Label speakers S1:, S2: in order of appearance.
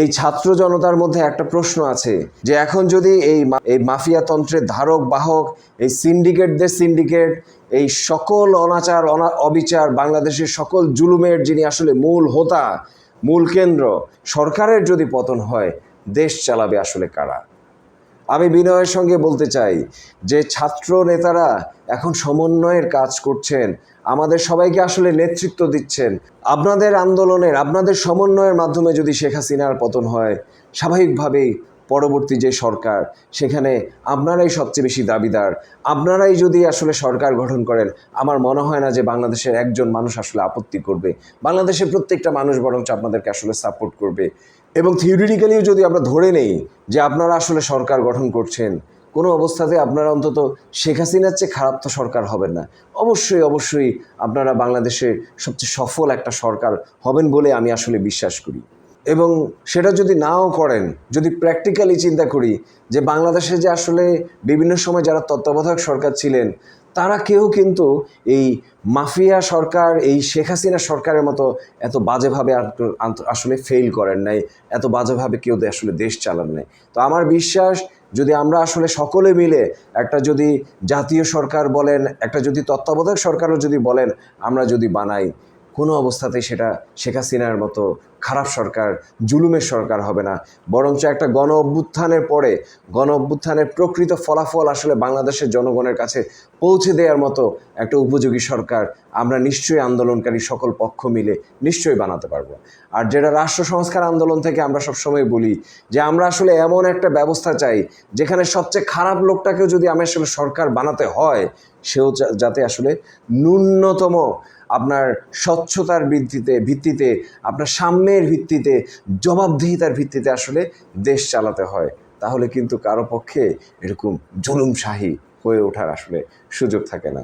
S1: এই ছাত্র জনতার মধ্যে একটা প্রশ্ন আছে যে এখন যদি এই এই মাফিয়াতন্ত্রের ধারক, বাহক, এই সিন্ডিকেটদের সিন্ডিকেট, এই সকল অনাচার, অনা, অবিচার, বাংলাদেশের সকল জুলুমের যিনি আসলে মূল হোতা, মূল কেন্দ্র, সরকারের যদি পতন হয়, দেশ চালাবে আসলে কারা? আমি বিনয়ের সঙ্গে বলতে চাই যে ছাত্র নেতারা এখন সমন্বয়ের কাজ করছেন, আমাদের সবাইকে আসলে নেতৃত্ব দিচ্ছেন। আপনাদের আন্দোলনের, আপনাদের সমন্বয়ের মাধ্যমে যদি শেখ হাসিনার পতন হয়, স্বাভাবিকভাবেই পরবর্তী যে সরকার, সেখানে আপনারাই সবচেয়ে বেশি দাবিদার। আপনারাই যদি আসলে সরকার গঠন করেন, আমার মনে হয় না যে বাংলাদেশের একজন মানুষ আসলে আপত্তি করবে। বাংলাদেশের প্রত্যেকটা মানুষ বরঞ্চ আপনাদেরকে আসলে সাপোর্ট করবে। এবং থিওরিটিক্যালিও যদি আমরা ধরে নেই যে আপনারা আসলে সরকার গঠন করছেন, কোনো অবস্থাতে আপনারা অন্তত শেখ হাসিনার চেয়ে খারাপ তো সরকার হবেন না। অবশ্যই অবশ্যই আপনারা বাংলাদেশের সবচেয়ে সফল একটা সরকার হবেন বলে আমি আসলে বিশ্বাস করি। এবং সেটা যদি নাও করেন, যদি প্র্যাকটিক্যালি চিন্তা করি যে বাংলাদেশে যে আসলে বিভিন্ন সময় যারা তত্ত্বাবধায়ক সরকার ছিলেন, তারা কেউ কিন্তু এই মাফিয়া সরকার, এই শেখ হাসিনা সরকারের মতো এত বাজেভাবে আসলে ফেল করেন নাই, এত বাজেভাবে কেউ আসলে দেশ চালান নাই। তো আমার বিশ্বাস, যদি আমরা আসলে সকলে মিলে একটা যদি জাতীয় সরকার বলেন, একটা যদি তত্ত্বাবধায়ক সরকারও যদি বলেন, আমরা যদি বানাই, কোনো অবস্থাতেই সেটা শেখ হাসিনার মতো খারাপ সরকার, জুলুমের সরকার হবে না। বরঞ্চ একটা গণ অভ্যুত্থানের পরে, গণ অভ্যুত্থানের প্রকৃত ফলাফল আসলে বাংলাদেশের জনগণের কাছে পৌঁছে দেওয়ার মতো একটা উপযোগী সরকার আমরা নিশ্চয়ই আন্দোলনকারী সকল পক্ষ মিলে নিশ্চয়ই বানাতে পারব। আর যেটা রাষ্ট্র সংস্কার আন্দোলন থেকে আমরা সবসময় বলি, যে আমরা আসলে এমন একটা ব্যবস্থা চাই, যেখানে সবচেয়ে খারাপ লোকটাকেও যদি আমি আসলে সরকার বানাতে হয়, সেও যাতে আসলে ন্যূনতম আপনার স্বচ্ছতার ভিত্তিতে ভিত্তিতে আপনার সাম্যের ভিত্তিতে, জবাবদিহিতার ভিত্তিতে আসলে দেশ চালাতে হয়। তাহলে কিন্তু কারও পক্ষে এরকম জুলুমশাহী হয়ে ওঠার আসলে সুযোগ থাকে না।